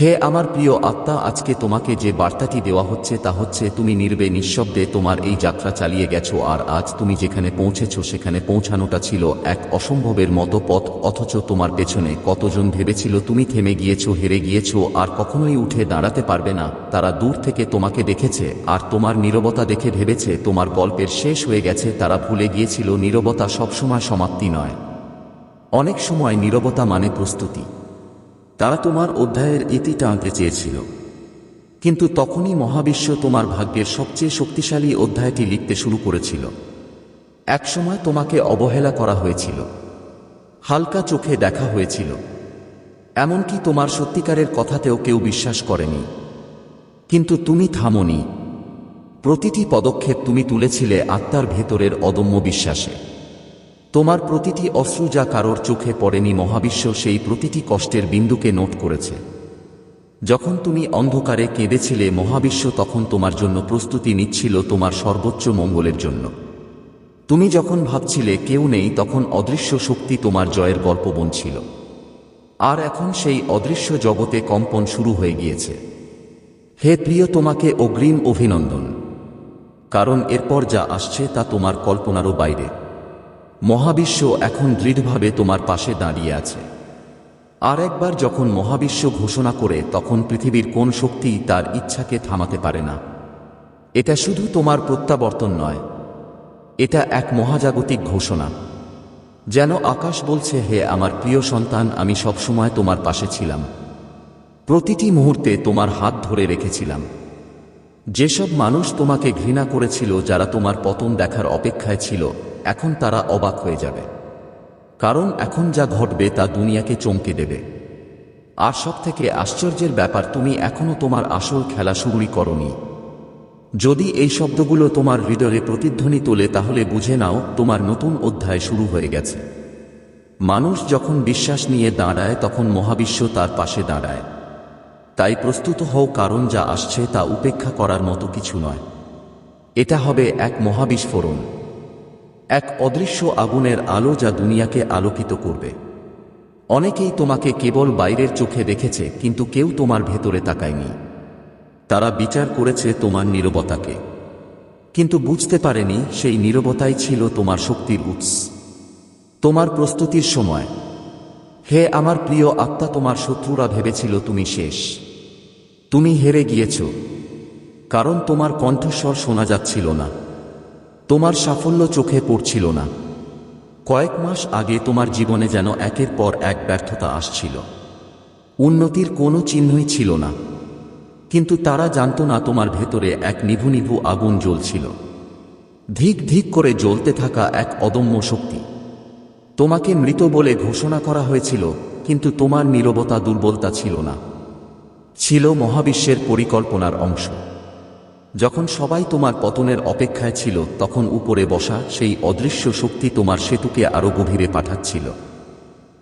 হে আমার প্রিয় আত্মা, আজকে তোমাকে যে বার্তাটি দেওয়া হচ্ছে তা হচ্ছে, তুমি নির্বে নিঃশব্দে তোমার এই যাত্রা চালিয়ে গেছো, আর আজ তুমি যেখানে পৌঁছেছো সেখানে পৌঁছানোটা ছিল এক অসম্ভবের মতো পথ, অথচ তোমার পেছনে কতজন ভেবেছিল তুমি থেমে গিয়েছো, হেরে গিয়েছো, আর কখনোই উঠে দাঁড়াতে পারবে না। তারা দূর থেকে তোমাকে দেখেছে, আর তোমার নীরবতা দেখে ভেবেছে, তোমার গল্পের শেষ হয়ে গেছে, তারা ভুলে গিয়েছিল, নীরবতা সবসময় সমাপ্তি নয়। অনেক সময় নীরবতা মানে প্রস্তুতি। তারা তোমার অধ্যায়ের ইতি টানতে চেয়েছিল। কিন্তু তখনই মহাবিশ্ব তোমার ভাগ্যের সবচেয়ে শক্তিশালী অধ্যায়টি লিখতে শুরু করেছিল। একসময় তোমাকে অবহেলা করা হয়েছিল। হালকা চোখে দেখা হয়েছিল। এমনকি তোমার সত্যিকারের কথাতেও কেউ বিশ্বাস করেনি। কিন্তু তুমি থামনি। প্রতিটি পদক্ষেপ তুমি তুলেছিলে আত্মার ভেতরের অদম্য বিশ্বাসে। তোমার প্রতিটি অশ্রু যা কারোর চোখে পড়েনি মহাবিশ্ব সেই প্রতিটি কষ্টের বিন্দুকে নোট করেছে। যখন তুমি অন্ধকারে কেঁদেছিলে মহাবিশ্ব তখন তোমার জন্য প্রস্তুতি নিচ্ছিল তোমার সর্বোচ্চ মঙ্গলের জন্য। তুমি যখন ভাবছিলে কেউ নেই তখন অদৃশ্য শক্তি তোমার জয়ের গল্প বনছিল। আর এখন সেই অদৃশ্য জগতে কম্পন শুরু হয়ে গিয়েছে। হে প্রিয় তোমাকে অগ্রিম অভিনন্দন। কারণ এরপর যা আসছে তা তোমার কল্পনারও বাইরে। মহাবিশ্ব এখন দৃঢ়ভাবে তোমার পাশে দাঁড়িয়ে আছে। আর একবার যখন মহাবিশ্ব ঘোষণা করে, তখন পৃথিবীর কোন শক্তি তার ইচ্ছাকে থামাতে পারে না। এটা শুধু তোমার প্রত্যাবর্তন নয়, এটা এক মহাজাগতিক ঘোষণা। যেন আকাশ বলছে, হে আমার প্রিয় সন্তান, আমি সবসময় তোমার পাশে ছিলাম। প্রতিটি মুহূর্তে তোমার হাত ধরে রেখেছিলাম। যেসব মানুষ তোমাকে ঘৃণা করেছিল, যারা তোমার পতন দেখার অপেক্ষায় ছিল এখন তারা অবাক হয়ে যাবে। কারণ এখন যা ঘটবে তা দুনিয়াকে চমকে দেবে। আর সব থেকে আশ্চর্যের ব্যাপার, তুমি এখনও তোমার আসল খেলা শুরুই করনি। যদি এই শব্দগুলো তোমার হৃদয়ে প্রতিধ্বনি তোলে, তাহলে বুঝে নাও, তোমার নতুন অধ্যায় শুরু হয়ে গেছে। মানুষ যখন বিশ্বাস নিয়ে দাঁড়ায়, তখন মহাবিশ্ব তার পাশে দাঁড়ায়। তাই প্রস্তুত হও, কারণ যা আসছে তা উপেক্ষা করার মতো কিছু নয়। এটা হবে এক মহাবিস্ফোরণ। এক অদৃশ্য আগুনের আলো যা দুনিয়াকে আলোকিত করবে। অনেকেই তোমাকে কেবল বাইরের চোখে দেখেছে, কিন্তু কেউ তোমার ভেতরে তাকায়নি। তারা বিচার করেছে তোমার নীরবতাকে। কিন্তু বুঝতে পারেনি সেই নীরবতাই ছিল তোমার শক্তির উৎস। তোমার প্রস্তুতির সময়। হে আমার প্রিয় আত্মা, তোমার শত্রুরা ভেবেছিল তুমি শেষ। তুমি হেরে গিয়েছ। কারণ তোমার কণ্ঠস্বর শোনা যাচ্ছিল না। তোমার সাফল্য চোখে পড়ছিল না। কয়েক মাস আগে তোমার জীবনে যেন একের পর এক ব্যর্থতা আসছিল। উন্নতির কোনো চিহ্নই ছিল না। কিন্তু তারা জানত না তোমার ভেতরে এক নিভু নিভু আগুন জ্বলছিল। ধিক ধিক করে জ্বলতে থাকা এক অদম্য শক্তি। তোমাকে মৃত বলে ঘোষণা করা হয়েছিল, কিন্তু তোমার নীরবতা দুর্বলতা ছিল না। ছিল মহাবিশ্বের পরিকল্পনার অংশ। যখন সবাই তোমার পতনের অপেক্ষায় ছিল, তখন উপরে বসা সেই অদৃশ্য শক্তি তোমার সেতুকে আরও গভীরে পাঠাচ্ছিল।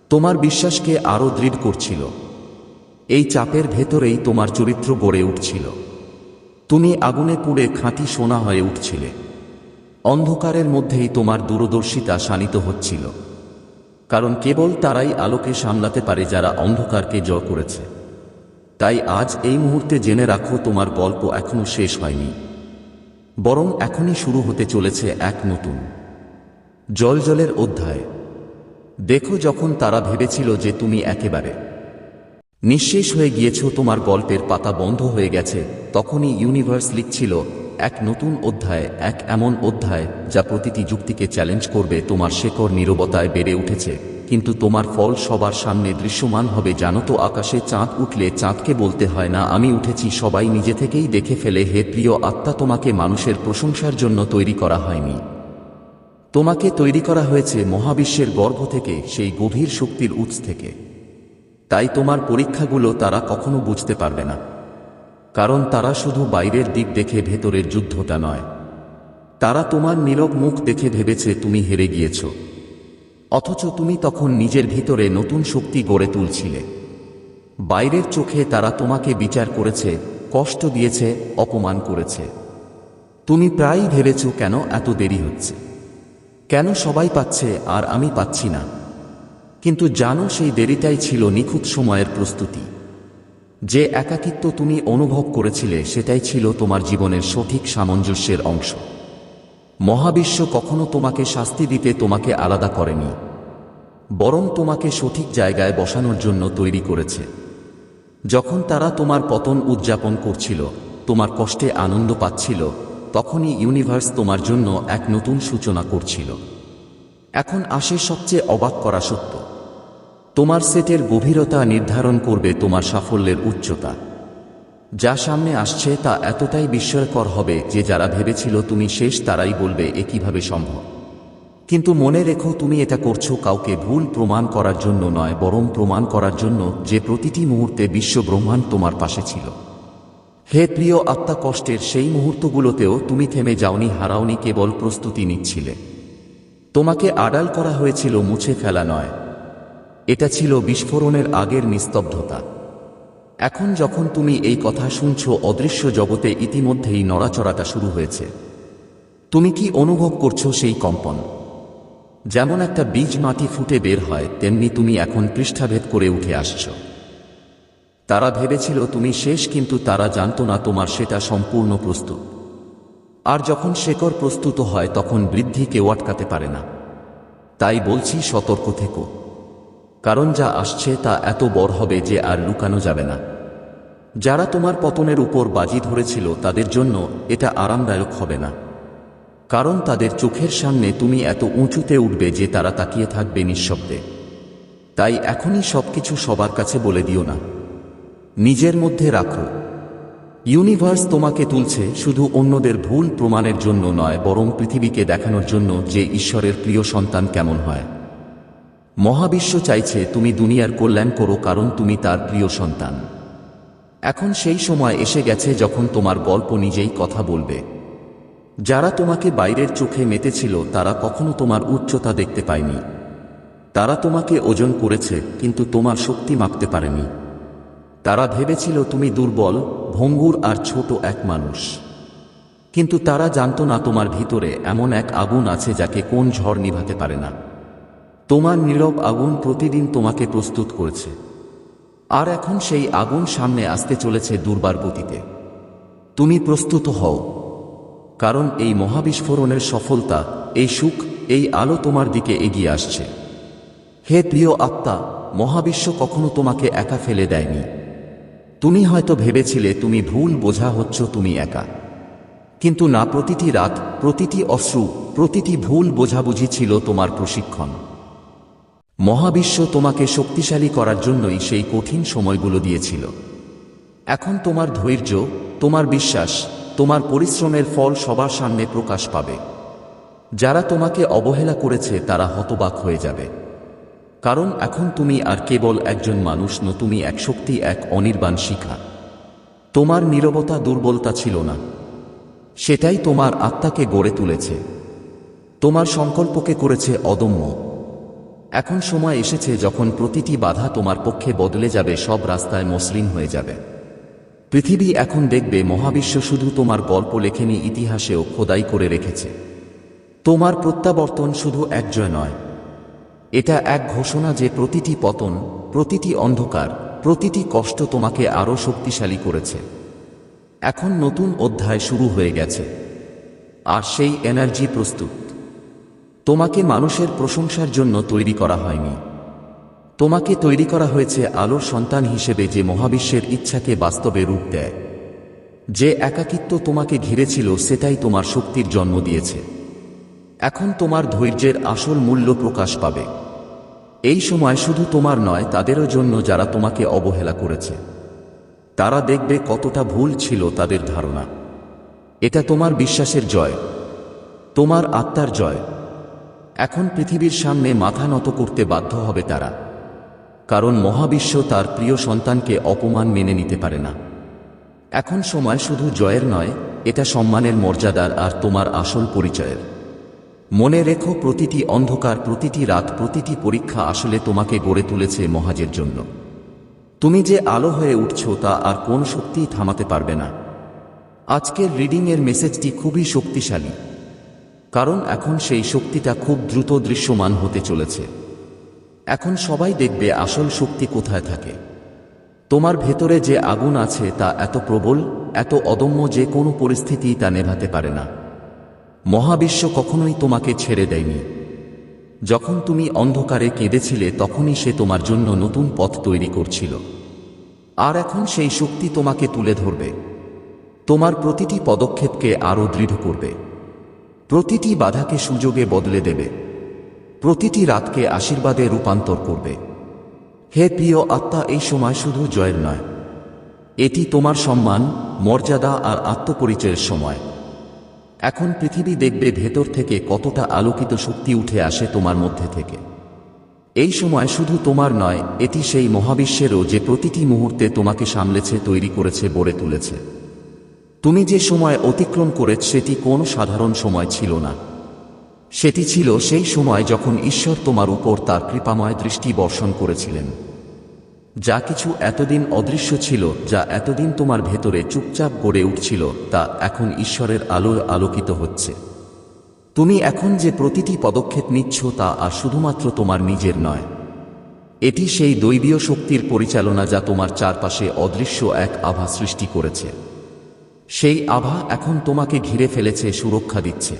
তোমার বিশ্বাসকে আরও দৃঢ় করছিল। এই চাপের ভেতরেই তোমার চরিত্র গড়ে উঠছিল। তুমি আগুনে পুড়ে খাঁটি সোনা হয়ে উঠছিলে। অন্ধকারের মধ্যেই তোমার দূরদর্শিতা শানিত হচ্ছিল। কারণ কেবল তারাই আলোকে সামলাতে পারে যারা অন্ধকারকে জয় করেছে। তাই আজ এই মুহূর্তে জেনে রাখো তোমার গল্প এখনও শেষ হয়নি। বরং এখনই শুরু হতে চলেছে এক নতুন। জল জলের অধ্যায়। দেখো যখন তারা ভেবেছিল যে তুমি একেবারে নিঃশেষ হয়ে গিয়েছ, তোমার গল্পের পাতা বন্ধ হয়ে গেছে, তখনই ইউনিভার্স লিখছিল, এক নতুন অধ্যায়, এক এমন অধ্যায় যা প্রতিটি যুক্তিকে চ্যালেঞ্জ করবে, তোমার শেকড় নীরবতায় বেড়ে উঠেছে। কিন্তু তোমার ফল সবার সামনে দৃশ্যমান হবে, জানো তো আকাশে চাঁদ উঠলে চাঁদকে বলতে হয় না, আমি উঠেছি, সবাই নিজে থেকেই দেখে ফেলে, হে প্রিয় আত্মা, তোমাকে মানুষের প্রশংসার জন্য তৈরি করা হয়নি। তোমাকে তৈরি করা হয়েছে মহাবিশ্বের গর্ভ থেকে, সেই গভীর শক্তির উৎস থেকে। তাই তোমার পরীক্ষাগুলো তারা কখনো বুঝতে পারবে না। কারণ তারা শুধু বাইরের দিক দেখে ভেতরের যুদ্ধটা নয়। তারা তোমার নীরব মুখ দেখে ভেবেছে, তুমি হেরে গিয়েছ। অথচ তুমি তখন নিজের ভিতরে নতুন শক্তি গড়ে তুলছিলে। বাইরের চোখে তারা তোমাকে বিচার করেছে, কষ্ট দিয়েছে, অপমান করেছে। তুমি প্রায়ই ভেবেছ কেন এত দেরি হচ্ছে? কেন সবাই পাচ্ছে আর আমি পাচ্ছি না? কিন্তু জানো সেই দেরিটাই ছিল নিখুঁত সময়ের প্রস্তুতি। যে একাকিত্ব তুমি অনুভব করেছিলে সেটাই ছিল তোমার জীবনের সঠিক সামঞ্জস্যের অংশ। মহাবিশ্ব কখনো তোমাকে শাস্তি দিতে তোমাকে আলাদা করেনি, বরং তোমাকে সঠিক জায়গায় বসানোর জন্য তৈরি করেছে। যখন তারা তোমার পতন উদযাপন করছিল, তোমার কষ্টে আনন্দ পাচ্ছিল, তখনই ইউনিভার্স তোমার জন্য এক নতুন সূচনা করছিল। এখন আসে সবচেয়ে অবাক করা সত্য। তোমার সেটের গভীরতা নির্ধারণ করবে তোমার সাফল্যের উচ্চতা। যা সামনে আসছে তা এতটাই বিস্ময়কর হবে যে যারা ভেবেছিল তুমি শেষ তারাই বলবে, এ কীভাবে সম্ভব? কিন্তু মনে রেখো, তুমি এটা করছ কাউকে ভুল প্রমাণ করার জন্য নয়, বরং প্রমাণ করার জন্য যে প্রতিটি মুহূর্তে বিশ্ব ব্রহ্মাণ্ড তোমার পাশে ছিল। হে প্রিয় আত্মা, কষ্টের সেই মুহূর্তগুলোতেও তুমি থেমে যাওনি, হারাওনি, কেবল প্রস্তুতি নিচ্ছিলে। তোমাকে আড়াল করা হয়েছিল, মুছে ফেলা নয়। এটা ছিল বিস্ফোরণের আগের নিস্তব্ধতা। এখন যখন তুমি এই কথা শুনছ, অদৃশ্য জগতে ইতিমধ্যেই নড়াচড়াটা শুরু হয়েছে। তুমি কি অনুভব করছ সেই কম্পন? যেমন একটা বীজ মাটি ফুটে বের হয়, তেমনি তুমি এখন পৃষ্ঠাভেদ করে উঠে আসছ। তারা ভেবেছিল তুমি শেষ, কিন্তু তারা জানত না তোমার সেটা সম্পূর্ণ প্রস্তুত। আর যখন শেকড় প্রস্তুত হয়, তখন বৃদ্ধি কেউ আটকাতে পারে না। তাই বলছি সতর্ক থেকো। কারণ যা আসছে তা এত বড় হবে যে আর লুকানো যাবে না। যারা তোমার পতনের উপর বাজি ধরেছিল, তাদের জন্য এটা আরামদায়ক হবে না। কারণ তাদের চোখের সামনে তুমি এত উঁচুতে উঠবে যে তারা তাকিয়ে থাকবে নিঃশব্দে। তাই এখনই সবকিছু সবার কাছে বলে দিও না। নিজের মধ্যে রাখো। ইউনিভার্স তোমাকে তুলছে শুধু অন্যদের ভুল প্রমাণের জন্য নয়, বরং পৃথিবীকে দেখানোর জন্য যে ঈশ্বরের প্রিয় সন্তান কেমন হয়। মহাবিশ্ব চাইছে তুমি দুনিয়ার কল্যাণ করো কারণ তুমি তার প্রিয় সন্তান। এখন সেই সময় এসে গেছে যখন তোমার গল্প নিজেই কথা বলবে। যারা তোমাকে বাইরের চোখে মেতেছিল, তারা কখনো তোমার উচ্চতা দেখতে পায়নি। তারা তোমাকে ওজন করেছে, কিন্তু তোমার শক্তি মাপতে পারেনি। তারা ভেবেছিল তুমি দুর্বল, ভঙ্গুর আর ছোট এক মানুষ। কিন্তু তারা জানত না তোমার ভিতরে এমন এক আগুন আছে যাকে কোন ঝড় নিভাতে পারে না। তোমার নীরব আগুন প্রতিদিন তোমাকে প্রস্তুত করেছে। আর এখন সেই আগুন সামনে আসতে চলেছে দুর্বার গতিতে। তুমি প্রস্তুত হও, কারণ এই মহাবিস্ফোরণের সফলতা, এই সুখ, এই আলো তোমার দিকে এগিয়ে আসছে। হে প্রিয় আত্মা, মহাবিশ্ব কখনো তোমাকে একা ফেলে দেয়নি। তুমি হয়তো ভেবেছিলে তুমি ভুল বোঝা হচ্ছ তুমি একা। কিন্তু না, প্রতিটি রাত, প্রতিটি অশ্রু, প্রতিটি ভুল বোঝাবুঝি ছিল তোমার প্রশিক্ষণ। মহাবিশ্ব তোমাকে শক্তিশালী করার জন্যই সেই কঠিন সময়গুলো দিয়েছিল। এখন তোমার ধৈর্য, তোমার বিশ্বাস, তোমার পরিশ্রমের ফল সবার সামনে প্রকাশ পাবে। যারা তোমাকে অবহেলা করেছে, তারা হতবাক হয়ে যাবে। কারণ এখন তুমি আর কেবল একজন মানুষ, ন তুমি এক শক্তি, এক অনির্বাণ শিখা। তোমার নীরবতা, দুর্বলতা ছিল না। সেটাই তোমার আত্মাকে গড়ে তুলেছে। তোমার সংকল্পকে করেছে অদম্য। এখন সময় এসেছে যখন প্রতিটি বাধা তোমার পক্ষে বদলে যাবে, সব রাস্তায় মসৃণ হয়ে যাবে। পৃথিবী এখন দেখবে মহাবিশ্ব শুধু তোমার গল্প লেখেনি, ইতিহাসেও খোদাই করে রেখেছে। তোমার প্রত্যাবর্তন শুধু এক জয় নয়। এটা এক ঘোষণা যে প্রতিটি পতন, প্রতিটি অন্ধকার, প্রতিটি কষ্ট তোমাকে আরও শক্তিশালী করেছে। এখন নতুন অধ্যায় শুরু হয়ে গেছে। আর সেই এনার্জি প্রস্তুত। তোমাকে মানুষের প্রশংসার জন্য তৈরি করা হয়নি। তোমাকে তৈরি করা হয়েছে আলোর সন্তান হিসেবে যে মহাবিশ্বের ইচ্ছাকে বাস্তবে রূপ দেয়। যে একাকিত্ব তোমাকে ঘিরেছিল, সেটাই তোমার শক্তির জন্ম দিয়েছে। এখন তোমার ধৈর্যের আসল মূল্য প্রকাশ পাবে। এই সময় শুধু তোমার নয়, তাদেরও জন্য যারা তোমাকে অবহেলা করেছে। তারা দেখবে কতটা ভুল ছিল তাদের ধারণা। এটা তোমার বিশ্বাসের জয়। তোমার আত্মার জয়। এখন পৃথিবীর সামনে মাথা নত করতে বাধ্য হবে তারা। কারণ মহাবিশ্ব তার প্রিয় সন্তানকে অপমান মেনে নিতে পারে না। এখন সময় শুধু জয়ের নয়, এটা সম্মানের মর্যাদার আর তোমার আসল পরিচয়ের। মনে রেখো প্রতিটি অন্ধকার, প্রতিটি রাত, প্রতিটি পরীক্ষা আসলে তোমাকে গড়ে তুলেছে মহাজের জন্য। তুমি যে আলো হয়ে উঠছ তা আর কোন শক্তিই থামাতে পারবে না। আজকের রিডিংয়ের মেসেজটি খুবই শক্তিশালী। কারণ এখন সেই শক্তিটা খুব দ্রুত দৃশ্যমান হতে চলেছে। এখন সবাই দেখবে আসল শক্তি কোথায় থাকে। তোমার ভেতরে যে আগুন আছে তা এত প্রবল, এত অদম্য যে কোনো পরিস্থিতি তা নেভাতে পারে না। মহাবিশ্ব কখনোই তোমাকে ছেড়ে দেয়নি। যখন তুমি অন্ধকারে কেঁদেছিলে, তখনই সে তোমার জন্য নতুন পথ তৈরি করছিল। আর এখন সেই শক্তি তোমাকে তুলে ধরবে। তোমার প্রতিটি পদক্ষেপকে আরও দৃঢ় করবে। প্রতিটি বাধাকে সুযোগে বদলে দেবে। প্রতিটি রাতকে আশীর্বাদে রূপান্তর করবে। হে প্রিয় আত্মা, এই সময় শুধু জয়ের নয়। এটি তোমার সম্মান, মর্যাদা আর আত্মপরিচয়ের সময়। এখন পৃথিবী দেখবে ভেতর থেকে কতটা আলোকিত শক্তি উঠে আসে তোমার মধ্যে থেকে। এই সময় শুধু তোমার নয়, এটি সেই মহাবিশ্বেরও যে প্রতিটি মুহূর্তে তোমাকে সামলেছে, তৈরি করেছে, গড়ে তুলেছে। তুমি যে সময় অতিক্রম করেছ সেটি কোনো সাধারণ সময় ছিল না। সেটি ছিল সেই সময় যখন ঈশ্বর তোমার উপর তার কৃপাময় দৃষ্টি বর্ষণ করেছিলেন। যা কিছু এতদিন অদৃশ্য ছিল, যা এতদিন তোমার ভেতরে চুপচাপ গড়ে উঠছিল, তা এখন ঈশ্বরের আলোয় আলোকিত হচ্ছে। তুমি এখন যে প্রতিটি পদক্ষেপ নিচ্ছ তা আর শুধুমাত্র তোমার নিজের নয়। এটি সেই দৈবীয় শক্তির পরিচালনা যা তোমার চারপাশে অদৃশ্য এক আভা সৃষ্টি করেছে। সেই আভা এখন তোমাকে ঘিরে ফেলেছে, সুরক্ষা দিচ্ছে।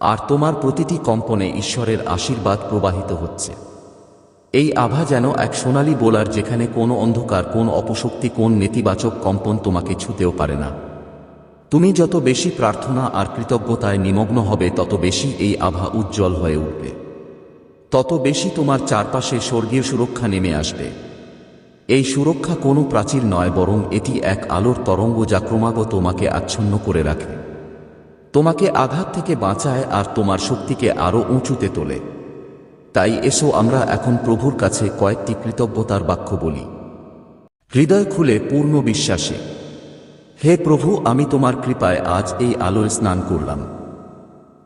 আর তোমার প্রতিটি কম্পনে ঈশ্বরের আশীর্বাদ প্রবাহিত হচ্ছে। এই আভা যেন এক সোনালী বোলার যেখানে কোনো অন্ধকার, কোন অপশক্তি, কোন নেতিবাচক কম্পন তোমাকে ছুতেও পারে না। তুমি যত বেশি প্রার্থনা আর কৃতজ্ঞতায় নিমগ্ন হবে, তত বেশি এই আভা উজ্জ্বল হয়ে উঠবে। তত বেশি তোমার চারপাশে স্বর্গীয় সুরক্ষা নেমে আসবে। এই সুরক্ষা কোনো প্রাচীর নয়, বরং এটি এক আলোর তরঙ্গ যা ক্রমাগত তোমাকে আচ্ছন্ন করে রাখে। তোমাকে আঘাত থেকে বাঁচায় আর তোমার শক্তিকে আরও উঁচুতে তোলে। তাই এসো আমরা এখন প্রভুর কাছে কয়েকটি কৃতজ্ঞতার বাক্য বলি। হৃদয় খুলে পূর্ণ বিশ্বাসে। হে প্রভু, আমি তোমার কৃপায় আজ এই আলোয় স্নান করলাম।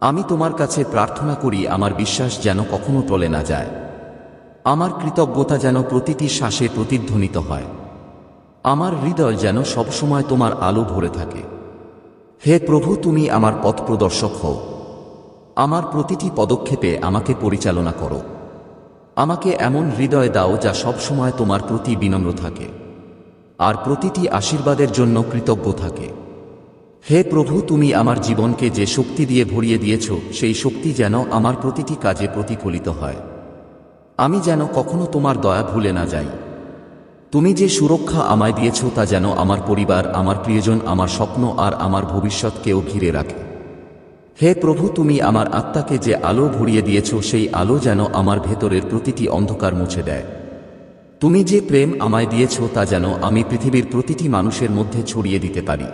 আমি তোমার কাছে প্রার্থনা করি, আমার বিশ্বাস যেন কখনো টলে না যায়। আমার কৃতজ্ঞতা যেন প্রতিটি শ্বাসে প্রতিধ্বনিত হয়। আমার হৃদয় যেন সবসময় তোমার আলো ভরে থাকে। হে প্রভু, তুমি আমার পথ প্রদর্শক হও। আমার প্রতিটি পদক্ষেপে আমাকে পরিচালনা করো। আমাকে এমন হৃদয় দাও যা সবসময় তোমার প্রতি বিনম্র থাকে, আর প্রতিটি আশীর্বাদের জন্য কৃতজ্ঞ থাকে। হে প্রভু, তুমি আমার জীবনকে যে শক্তি দিয়ে ভরিয়ে দিয়েছ, সেই শক্তি যেন আমার প্রতিটি কাজে প্রতিফলিত হয়। আমি যেন কখনো তোমার দয়া ভুলে না যাই। তুমি যে সুরক্ষা আমায় দিয়েছ তা যেন আমার পরিবার, আমার প্রিয়জন, আমার স্বপ্ন আর আমার ভবিষ্যৎকেও ঘিরে রাখে। হে প্রভু, তুমি আমার আত্মাকে যে আলো ভরিয়ে দিয়েছ, সেই আলো যেন আমার ভেতরের প্রতিটি অন্ধকার মুছে দেয়। তুমি যে প্রেম আমায় দিয়েছ, তা যেন আমি পৃথিবীর প্রতিটি মানুষের মধ্যে ছড়িয়ে দিতে পারি।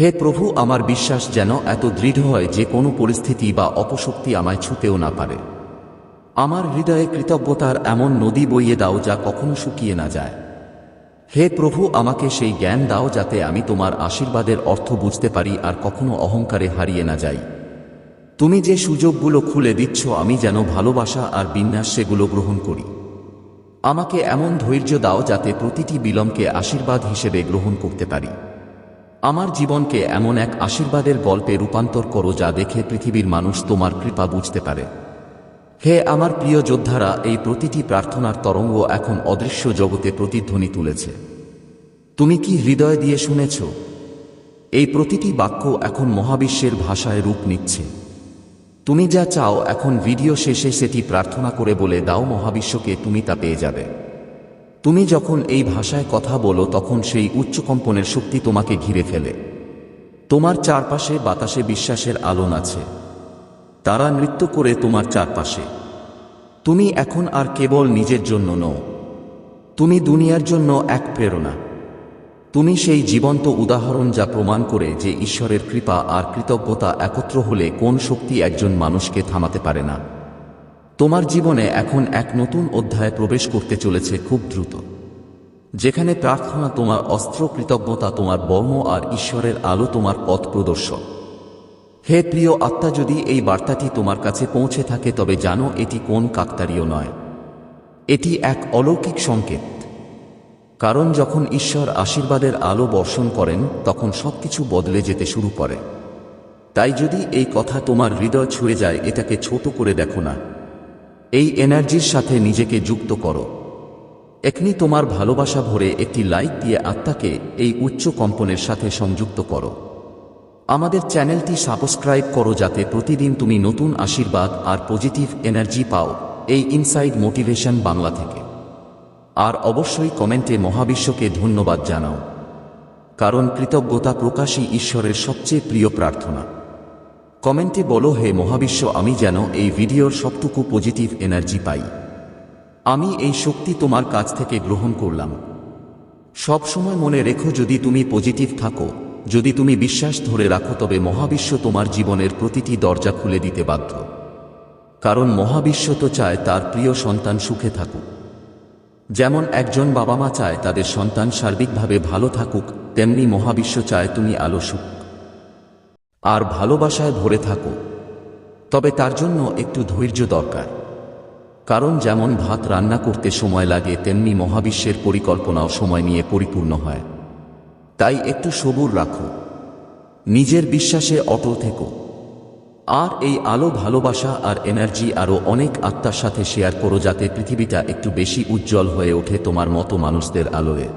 হে প্রভু, আমার বিশ্বাস যেন এত দৃঢ় হয় যে কোনো পরিস্থিতি বা অপশক্তি আমায় ছুতেও না পারে। আমার হৃদয়ে কৃতজ্ঞতার এমন নদী বইয়ে দাও যা কখনো শুকিয়ে না যায়। হে প্রভু, আমাকে সেই জ্ঞান দাও যাতে আমি তোমার আশীর্বাদের অর্থ বুঝতে পারি আর কখনো অহংকারে হারিয়ে না যাই। তুমি যে সুযোগগুলো খুলে দিচ্ছ, আমি যেন ভালোবাসা আর বিন্যাস সেগুলো গ্রহণ করি। আমাকে এমন ধৈর্য দাও যাতে প্রতিটি বিলম্বকে আশীর্বাদ হিসেবে গ্রহণ করতে পারি। আমার জীবনকে এমন এক আশীর্বাদের গল্পে রূপান্তর করো যা দেখে পৃথিবীর মানুষ তোমার কৃপা বুঝতে পারে। হে আমার প্রিয় যোদ্ধারা, এই প্রতিটি প্রার্থনার তরঙ্গ এখন অদৃশ্য জগতে প্রতিধ্বনি তুলেছে। তুমি কি হৃদয় দিয়ে শুনেছ? এই প্রতিটি বাক্য এখন মহাবিশ্বের ভাষায় রূপ নিচ্ছে। তুমি যা চাও এখন ভিডিও শেষে সেটি প্রার্থনা করে বলে দাও, মহাবিশ্বকে তুমি তা পেয়ে যাবে। তুমি যখন এই ভাষায় কথা বলো, তখন সেই উচ্চকম্পনের শক্তি তোমাকে ঘিরে ফেলে। তোমার চারপাশে বাতাসে বিশ্বাসের আলোন আছে। তারা নৃত্য করে তোমার চারপাশে। তুমি এখন আর কেবল নিজের জন্য নও। তুমি দুনিয়ার জন্য এক প্রেরণা। তুমি সেই জীবন্ত উদাহরণ যা প্রমাণ করে যে ঈশ্বরের কৃপা আর কৃতজ্ঞতা একত্র হলে কোন শক্তি একজন মানুষকে থামাতে পারে না। তোমার জীবনে এখন এক নতুন অধ্যায়ে প্রবেশ করতে চলেছে খুব দ্রুত। যেখানে প্রার্থনা তোমার অস্ত্র কৃতজ্ঞতা তোমার বর্ম আর ঈশ্বরের আলো তোমার পথ প্রদর্শক। হে প্রিয় আত্মা, যদি এই বার্তাটি তোমার কাছে পৌঁছে থাকে, তবে জানো এটি কোন কাকতারীয় নয়। এটি এক অলৌকিক সংকেত। কারণ যখন ঈশ্বর আশীর্বাদের আলো বর্ষণ করেন, তখন সবকিছু বদলে যেতে শুরু করে। তাই যদি এই কথা তোমার হৃদয় ছুঁয়ে যায়, এটাকে ছোট করে দেখো না। এই এনার্জির সাথে নিজেকে যুক্ত করো। এখনি তোমার ভালোবাসা ভরে একটি লাইক দিয়ে আত্মাকে এই উচ্চ কম্পনের সাথে সংযুক্ত করো। আমাদের চ্যানেলটি সাবস্ক্রাইব করো যাতে প্রতিদিন তুমি নতুন আশীর্বাদ আর পজিটিভ এনার্জি পাও। এই ইনসাইড মোটিভেশন বাংলা থেকে। আর অবশ্যই কমেন্টে মহাবিশ্বকে ধন্যবাদ জানাও। কারণ কৃতজ্ঞতা প্রকাশই ঈশ্বরের সবচেয়ে প্রিয় প্রার্থনা। কমেন্টে বলো, হে মহাবিশ্ব, আমি যেন এই ভিডিওর সবটুকু পজিটিভ এনার্জি পাই। আমি এই শক্তি তোমার কাছ থেকে গ্রহণ করলাম। সব সময় মনে রেখো, যদি তুমি পজিটিভ থাকো যদি তুমি বিশ্বাস ধরে রাখো, তবে মহাবিশ্ব তোমার জীবনের প্রতিটি দরজা খুলে দিতে বাধ্য। কারণ মহাবিশ্ব তো চায় তার প্রিয় সন্তান সুখে থাকুক। যেমন একজন বাবা মা চায় তাদের সন্তান সার্বিকভাবে ভালো থাকুক, তেমনি মহাবিশ্ব চায় তুমি আলো সুখ। আর ভালোবাসায় ভরে থাকো। তবে তার জন্য একটু ধৈর্য দরকার। কারণ যেমন ভাত রান্না করতে সময় লাগে, তেমনি মহাবিশ্বের পরিকল্পনাও সময় নিয়ে পরিপূর্ণ হয়। তাই একটু সবুর রাখো। নিজের বিশ্বাসে অটল থেকো। আর এই আলো ভালোবাসা আর এনার্জি আরও অনেক আত্মার সাথে শেয়ার করো যাতে পৃথিবীটা একটু বেশি উজ্জ্বল হয়ে ওঠে তোমার মতো মানুষদের আলোয়।